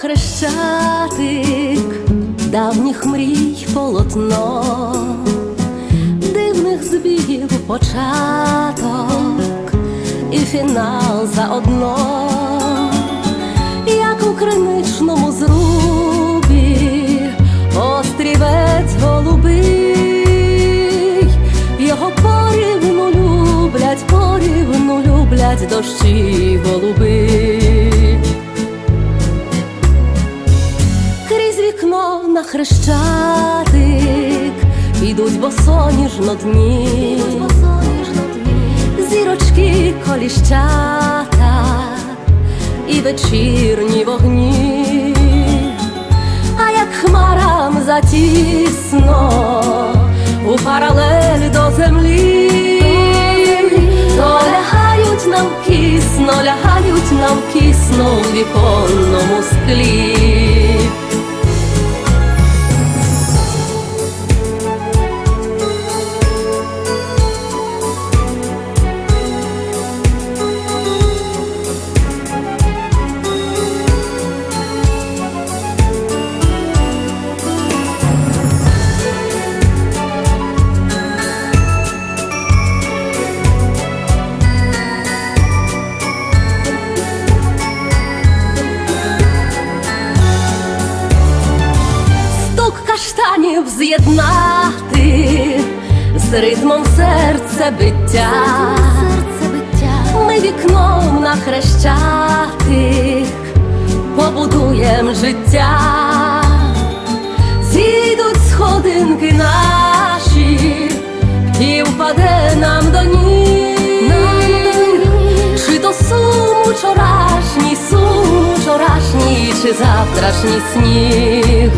хрещатик давніх мрій полотно, дивних збігів початок і фінал заодно, як у криничному зрубі, острівець голубий, його порівну люблять, порівну люблять дощі голуби. Вікно на хрещатик. Ідуть босоніжно дні, зірочки коліщата і вечірні вогні, а як хмарам затісно у паралель до землі, то лягають нам кісно, лягають нам кісно у віконному склі. Каштанів з'єднати з ритмом серця биття. Ми вікном на хрещатик побудуєм життя, зійдуть сходинки наші, і впаде нам до ніг. Чи то сум вчорашній, сум вчорашній, чи завтрашній сніг.